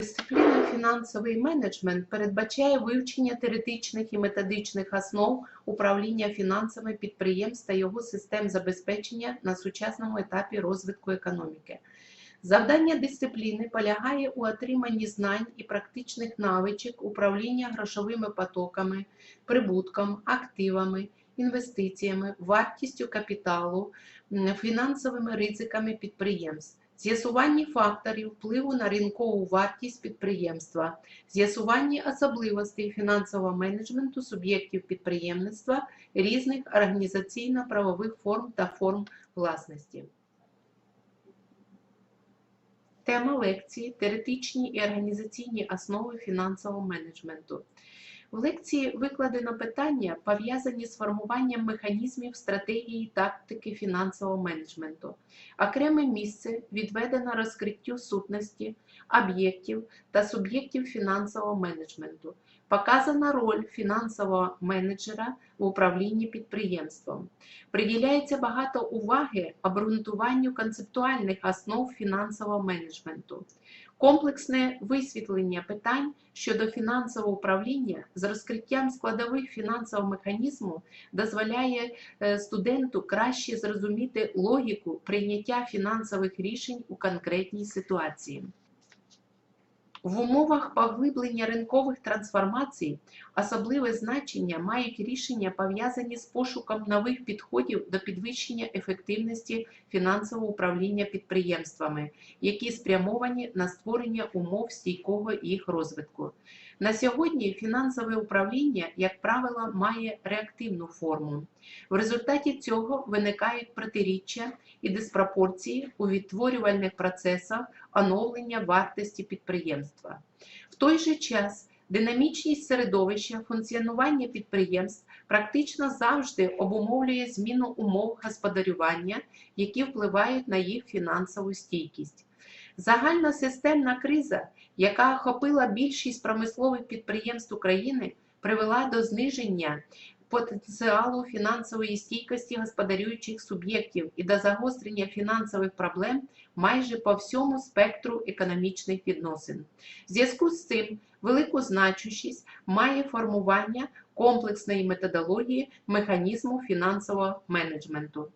Дисципліна фінансовий менеджмент передбачає вивчення теоретичних і методичних основ управління фінансами підприємств та його систем забезпечення на сучасному етапі розвитку економіки. Завдання дисципліни полягає у отриманні знань і практичних навичок управління грошовими потоками, прибутком, активами, інвестиціями, вартістю капіталу, фінансовими ризиками підприємств, з'ясуванні факторів впливу на ринкову вартість підприємства, з'ясуванні особливостей фінансового менеджменту суб'єктів підприємництва різних організаційно-правових форм та форм власності. Тема лекції теоретичні і організаційні основи фінансового менеджменту. В лекції викладено питання, пов'язані з формуванням механізмів стратегії тактики фінансового менеджменту. Окреме місце відведено розкриттю сутності, об'єктів та суб'єктів фінансового менеджменту. Показана роль фінансового менеджера в управлінні підприємством. Приділяється багато уваги обґрунтуванню концептуальних основ фінансового менеджменту. Комплексне висвітлення питань щодо фінансового управління з розкриттям складових фінансового механізму дозволяє е, студенту краще зрозуміти логіку прийняття фінансових рішень у конкретній ситуації. В умовах поглиблення ринкових трансформацій особливе значення мають рішення, пов'язані з пошуком нових підходів до підвищення ефективності фінансового управління підприємствами, які спрямовані на створення умов стійкого їх розвитку. На сьогодні фінансове управління, як правило, має реактивну форму. В результаті цього виникають протиріччя і диспропорції у відтворювальних процесах оновлення вартості підприємства. В той же час динамічність середовища функціонування підприємств практично завжди обумовлює зміну умов господарювання, які впливають на їх фінансову стійкість. Загальносистемна криза, яка охопила більшість промислових підприємств України, привела до зниження потенціалу фінансової стійкості господарюючих суб'єктів і до загострення фінансових проблем майже по всьому спектру економічних відносин. В зв'язку з цим велику значущість має формування комплексної методології механізму фінансового менеджменту.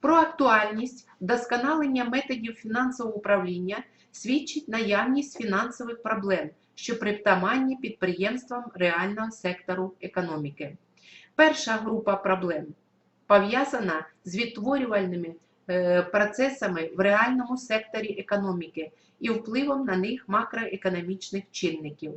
Про актуальність вдосконалення методів фінансового управління свідчить наявність фінансових проблем, що притаманні підприємствам реального сектору економіки. Перша група проблем пов'язана з відтворювальними е, процесами в реальному секторі економіки і впливом на них макроекономічних чинників.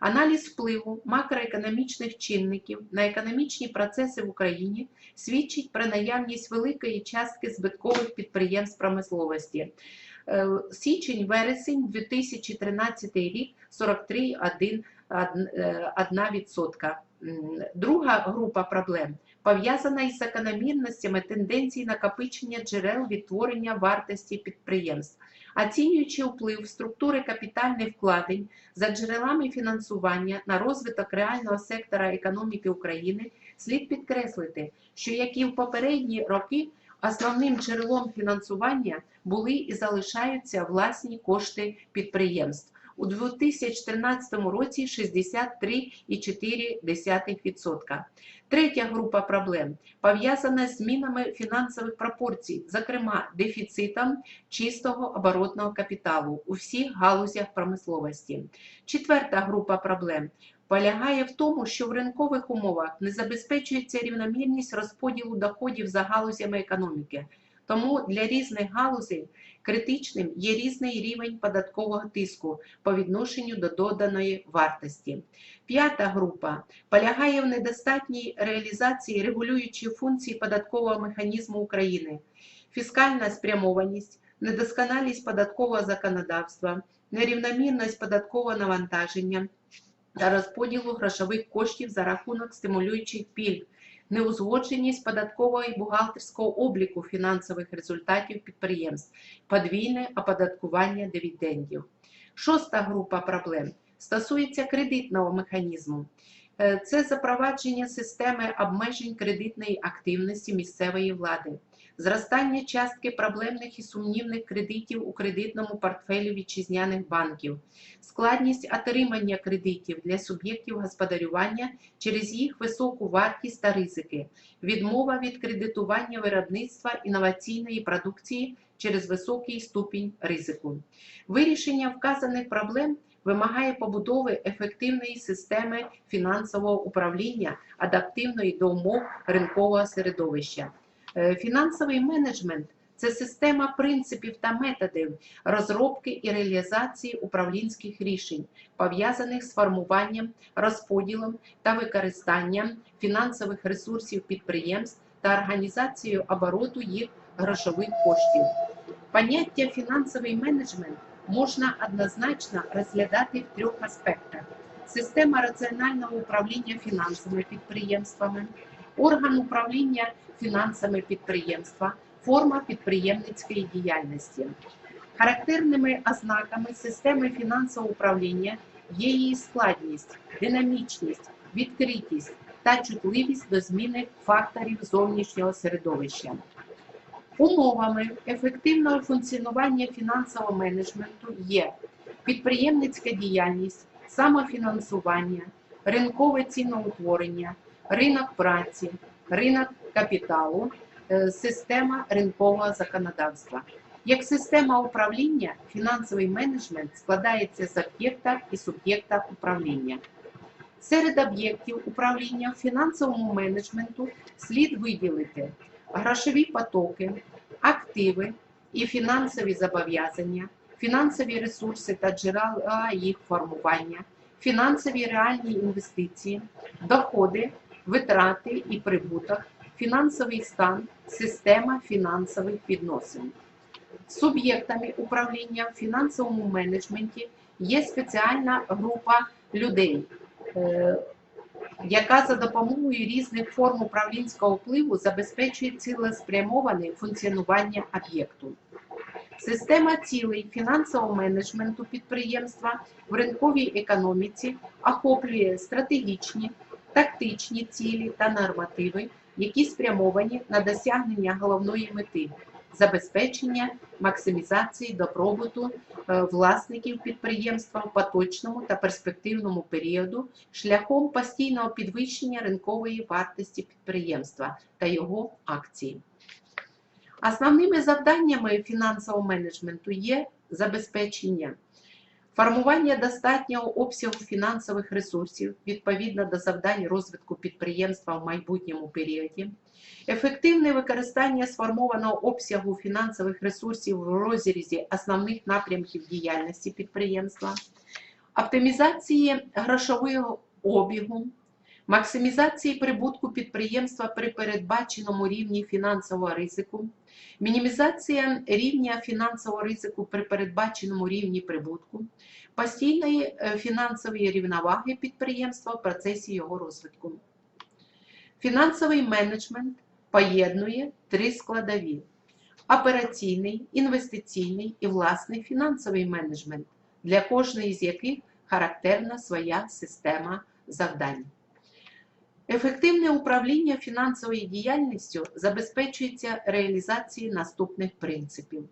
Аналіз впливу макроекономічних чинників на економічні процеси в Україні свідчить про наявність великої частки збиткових підприємств промисловості. Е, Січень-вересень 2013 рік 43,1%. Друга група проблем пов'язана із закономірностями тенденцій накопичення джерел відтворення вартості підприємств. Оцінюючи вплив структури капітальних вкладень за джерелами фінансування на розвиток реального сектора економіки України, слід підкреслити, що як і в попередні роки, основним джерелом фінансування були і залишаються власні кошти підприємств. У 2013 році 63,4%. Третя група проблем пов'язана з змінами фінансових пропорцій, зокрема дефіцитом чистого оборотного капіталу у всіх галузях промисловості. Четверта група проблем полягає в тому, що в ринкових умовах не забезпечується рівномірність розподілу доходів за галузями економіки. Тому для різних галузей критичним є різний рівень податкового тиску по відношенню до доданої вартості. П'ята група полягає в недостатній реалізації регулюючої функції податкового механізму України, фіскальна спрямованість, недосконалість податкового законодавства, нерівномірність податкового навантаження та розподілу грошових коштів за рахунок стимулюючих пільг неузгодженість податкового і бухгалтерського обліку фінансових результатів підприємств, подвійне оподаткування дивідендів. Шоста група проблем стосується кредитного механізму. Е, Це запровадження системи обмежень кредитної активності місцевої влади. Зростання частки проблемних і сумнівних кредитів у кредитному портфелі вітчизняних банків, складність отримання кредитів для суб'єктів господарювання через їх високу вартість та ризики, відмова від кредитування виробництва інноваційної продукції через високий ступінь ризику. Вирішення вказаних проблем вимагає побудови ефективної системи фінансового управління, адаптивної до умов ринкового середовища. Е, Фінансовий менеджмент це система принципів та методів розробки і реалізації управлінських рішень, пов'язаних з формуванням, розподілом та використанням фінансових ресурсів підприємств та організацією обороту їх грошових коштів. Поняття фінансовий менеджмент можна однозначно розглядати в трьох аспектах: система раціонального управління фінансовими підприємствами, орган управління фінансами підприємства, форма підприємницької діяльності. Характерними ознаками системи фінансового управління є її складність, динамічність, відкритість та чутливість до зміни факторів зовнішнього середовища. Умовами ефективного функціонування фінансового менеджменту є підприємницька діяльність, самофінансування, ринкове ціноутворення, ринок праці, ринок капіталу, е, система ринкового законодавства. Як система управління, фінансовий менеджмент складається з об'єкта і суб'єкта управління. Серед об'єктів управління фінансовому менеджменту слід виділити грошові потоки, активи і фінансові зобов'язання, фінансові ресурси та джерела їх формування, фінансові реальні інвестиції, доходи, витрати і прибуток, фінансовий стан, система фінансових відносин. Суб'єктами управління в фінансовому менеджменті є спеціальна група людей, е, яка за допомогою різних форм управлінського впливу забезпечує цілеспрямоване функціонування об'єкту. Система цілей фінансового менеджменту підприємства в ринковій економіці охоплює стратегічні, тактичні цілі та нормативи, які спрямовані на досягнення головної мети забезпечення максимізації добробуту е, власників підприємства в поточному та перспективному періоду шляхом постійного підвищення ринкової вартості підприємства та його акцій. Основними завданнями фінансового менеджменту є забезпечення формування достатнього обсягу фінансових ресурсів відповідно до завдань розвитку підприємства в майбутньому періоді, ефективне використання сформованого обсягу фінансових ресурсів в розрізі основних напрямків діяльності підприємства, оптимізації грошового обігу, максимізації прибутку підприємства при передбаченому рівні фінансового ризику, мінімізація рівня фінансового ризику при передбаченому рівні прибутку, постійної е, фінансової рівноваги підприємства в процесі його розвитку. Фінансовий менеджмент поєднує три складові: операційний, інвестиційний і власний фінансовий менеджмент, для кожної з яких характерна своя система завдань. Ефективне управління фінансовою діяльністю забезпечується реалізацією наступних принципів: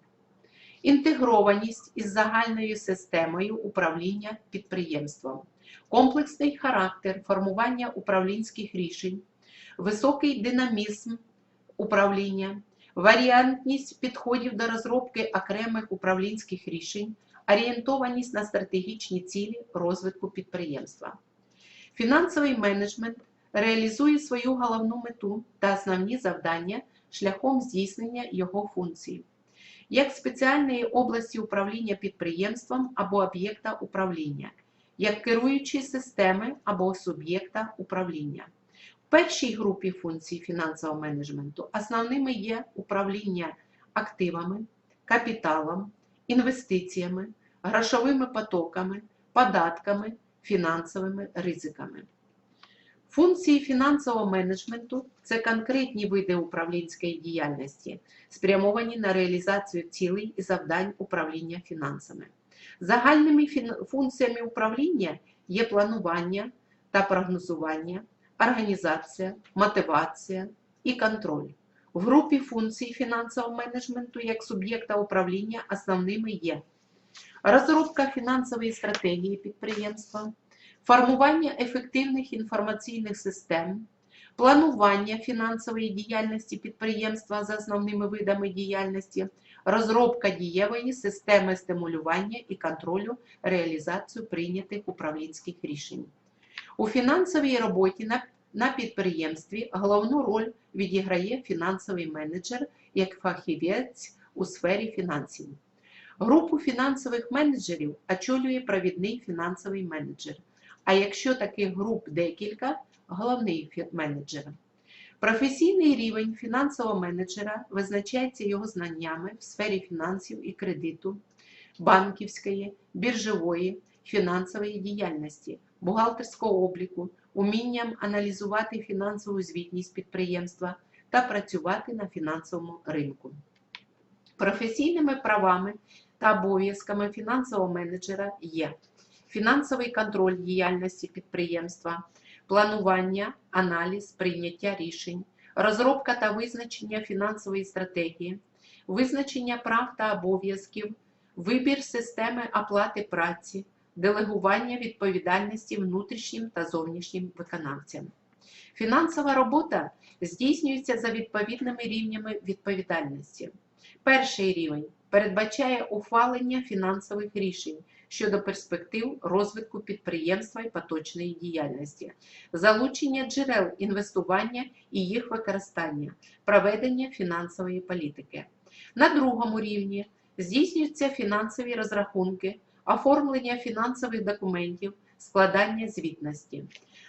інтегрованість із загальною системою управління підприємством, комплексний характер формування управлінських рішень, високий динамізм управління, варіантність підходів до розробки окремих управлінських рішень, орієнтованість на стратегічні цілі розвитку підприємства. Фінансовий менеджмент реалізує свою головну мету та основні завдання шляхом здійснення його функцій, як спеціальної області управління підприємством або об'єкта управління, як керуючої системи або суб'єкта управління. В першій групі функцій фінансового менеджменту основними є управління активами, капіталом, інвестиціями, грошовими потоками, податками, фінансовими ризиками. Функції фінансового менеджменту це конкретні види управлінської діяльності, спрямовані на реалізацію цілей і завдань управління фінансами. Загальними функціями управління є планування та прогнозування, організація, мотивація і контроль. В групі функцій фінансового менеджменту як суб'єкта управління основними є розробка фінансової стратегії підприємства, формування ефективних інформаційних систем, планування фінансової діяльності підприємства за основними видами діяльності, розробка дієвої системи стимулювання і контролю реалізацію прийнятих управлінських рішень. У фінансовій роботі на, підприємстві головну роль відіграє фінансовий менеджер як фахівець у сфері фінансів. Групу фінансових менеджерів очолює провідний фінансовий менеджер. А якщо таких груп декілька, головний менеджер. Професійний рівень фінансового менеджера визначається його знаннями в сфері фінансів і кредиту, банківської, біржової, фінансової діяльності, бухгалтерського обліку, умінням аналізувати фінансову звітність підприємства та працювати на фінансовому ринку. Професійними правами та обов'язками фінансового менеджера є фінансовий контроль діяльності підприємства, планування, аналіз, прийняття рішень, розробка та визначення фінансової стратегії, визначення прав та обов'язків, вибір системи оплати праці, делегування відповідальності внутрішнім та зовнішнім виконавцям. Фінансова робота здійснюється за відповідними рівнями відповідальності. Перший рівень передбачає ухвалення фінансових рішень щодо перспектив розвитку підприємства і поточної діяльності, залучення джерел інвестування і їх використання, проведення фінансової політики. На другому рівні здійснюються фінансові розрахунки, оформлення фінансових документів, складання звітності.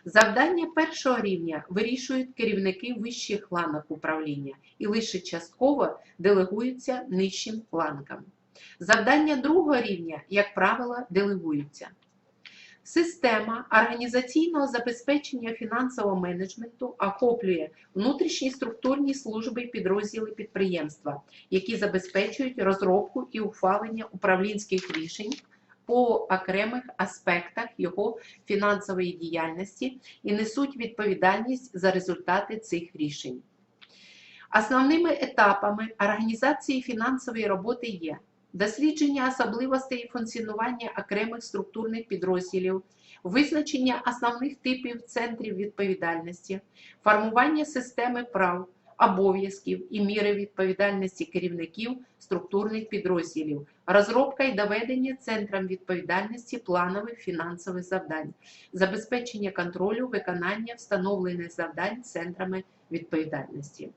Завдання першого рівня вирішують керівники вищих ланок управління і лише частково делегуються нижчим ланкам. Завдання другого рівня, як правило, делегуються. Система організаційного забезпечення фінансового менеджменту охоплює внутрішні структурні служби і підрозділи підприємства, які забезпечують розробку і ухвалення управлінських рішень по окремих аспектах його фінансової діяльності і несуть відповідальність за результати цих рішень. Основними етапами організації фінансової роботи є дослідження особливостей функціонування окремих структурних підрозділів, визначення основних типів центрів відповідальності, формування системи прав, обов'язків і міри відповідальності керівників структурних підрозділів, розробка і доведення центрам відповідальності планових фінансових завдань, забезпечення контролю виконання встановлених завдань центрами відповідальності.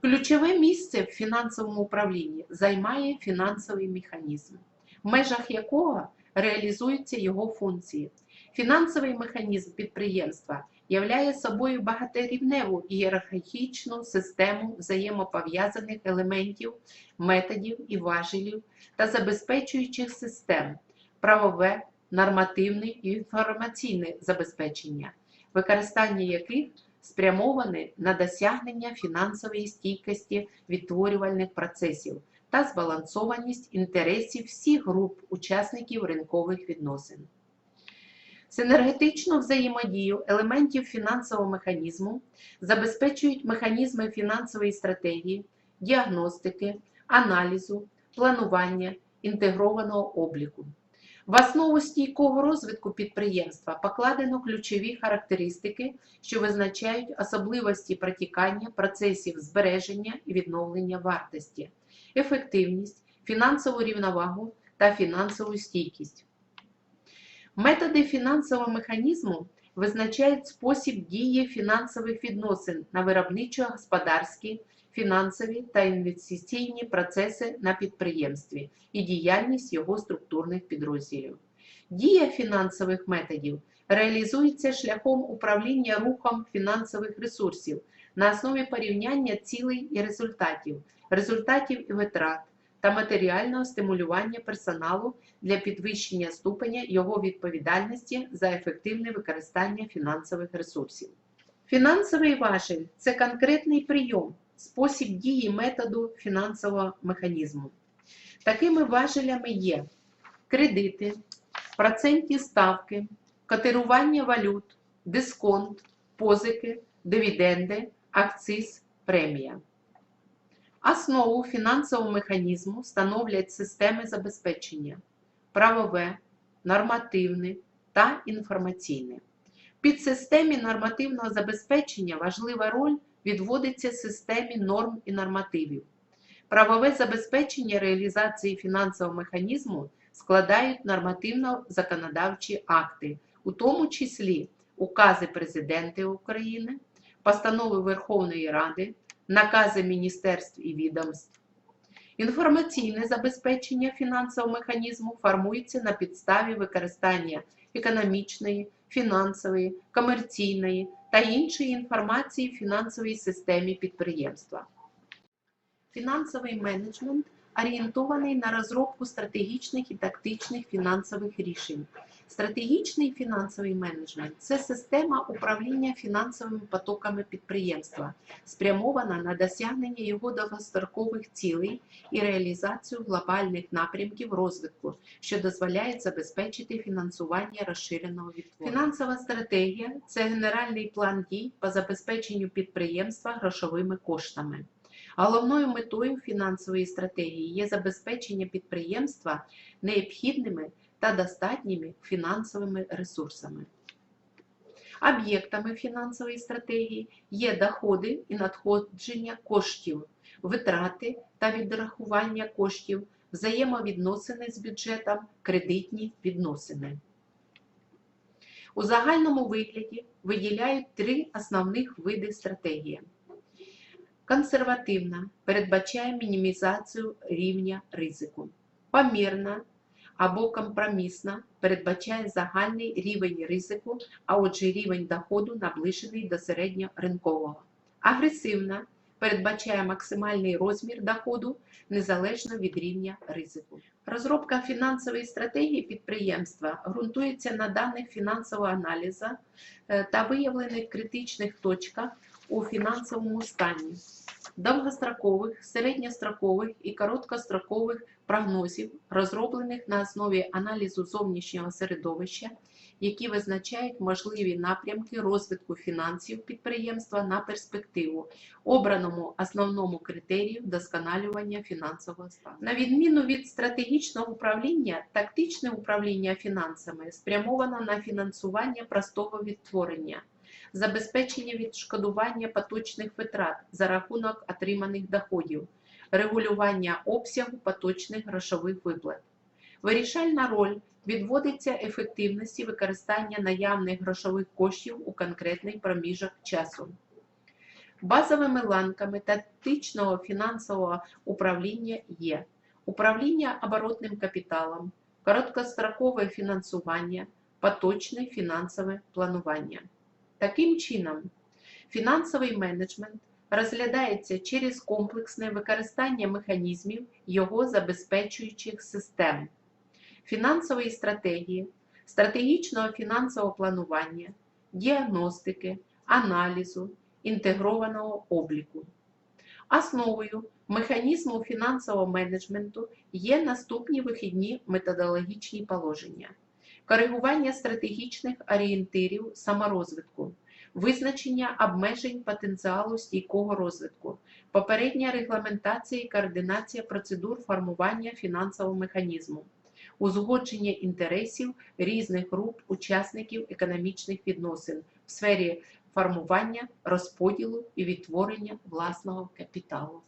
Ключове місце в фінансовому управлінні займає фінансовий механізм, в межах якого реалізуються його функції. Фінансовий механізм підприємства являє собою багаторівневу ієрархічну систему взаємопов'язаних елементів, методів і важелів та забезпечуючих систем, правове, нормативне і інформаційне забезпечення, використання яких спрямовані на досягнення фінансової стійкості відтворювальних процесів та збалансованість інтересів всіх груп учасників ринкових відносин. Синергетичну взаємодію елементів фінансового механізму забезпечують механізми фінансової стратегії, діагностики, аналізу, планування, інтегрованого обліку. В основу стійкого розвитку підприємства покладено ключові характеристики, що визначають особливості протікання процесів збереження і відновлення вартості, ефективність, фінансову рівновагу та фінансову стійкість. Методи фінансового механізму визначають спосіб дії фінансових відносин на виробничо-господарські, фінансові та інвестиційні процеси на підприємстві і діяльність його структурних підрозділів. Дія фінансових методів реалізується шляхом управління рухом фінансових ресурсів на основі порівняння цілей і результатів, результатів і витрат та матеріального стимулювання персоналу для підвищення ступеня його відповідальності за ефективне використання фінансових ресурсів. Фінансовий важель це конкретний прийом, спосіб дії методу фінансового механізму. Такими важелями є кредити, процентні ставки, котирування валют, дисконт, позики, дивіденди, акциз, премія. Основу фінансового механізму становлять системи забезпечення правове, нормативне та інформаційне. Під системі нормативного забезпечення важлива роль відводиться системі норм і нормативів. Правове забезпечення реалізації фінансового механізму складають нормативно-законодавчі акти, у тому числі укази Президента України, постанови Верховної Ради, накази міністерств і відомств. Інформаційне забезпечення фінансового механізму формується на підставі використання економічної, фінансової, комерційної та іншої інформації в фінансовій системі підприємства. Фінансовий менеджмент орієнтований на розробку стратегічних і тактичних фінансових рішень. Стратегічний фінансовий менеджмент це система управління фінансовими потоками підприємства, спрямована на досягнення його довгострокових цілей і реалізацію глобальних напрямків розвитку, що дозволяють забезпечити фінансування розширеного відтворення. Фінансова стратегія це генеральний план дій по забезпеченню підприємства грошовими коштами. Головною метою фінансової стратегії є забезпечення підприємства необхідними та достатніми фінансовими ресурсами. Об'єктами фінансової стратегії є доходи і надходження коштів, витрати та відрахування коштів, взаємовідносини з бюджетом, кредитні відносини. У загальному вигляді виділяють три основних види стратегії. Консервативна передбачає мінімізацію рівня ризику. Помірна або компромісна передбачає загальний рівень ризику, а отже рівень доходу наближений до середньоринкового. Агресивна передбачає максимальний розмір доходу незалежно від рівня ризику. Розробка фінансової стратегії підприємства ґрунтується на даних фінансового аналізу е, та виявлених критичних точках у фінансовому стані, довгострокових, середньострокових і короткострокових прогнозів, розроблених на основі аналізу зовнішнього середовища, які визначають можливі напрямки розвитку фінансів підприємства на перспективу, обраному основному критерію вдосконалювання фінансового стану. На відміну від стратегічного управління, тактичне управління фінансами спрямовано на фінансування простого відтворення забезпечення відшкодування поточних витрат за рахунок отриманих доходів, регулювання обсягу поточних грошових виплат. Вирішальна роль відводиться ефективності використання наявних грошових коштів у конкретний проміжок часу. Базовими ланками тактичного фінансового управління є управління оборотним капіталом, короткострокове фінансування, поточне фінансове планування. Таким чином, фінансовий менеджмент розглядається через комплексне використання механізмів його забезпечуючих систем, фінансової стратегії, стратегічного фінансового планування, діагностики, аналізу, інтегрованого обліку. Основою механізму фінансового менеджменту є наступні вихідні методологічні положення. Коригування стратегічних орієнтирів саморозвитку, визначення обмежень потенціалу стійкого розвитку, попередня регламентація і координація процедур формування фінансового механізму, узгодження інтересів різних груп учасників економічних відносин в сфері формування, розподілу і відтворення власного капіталу.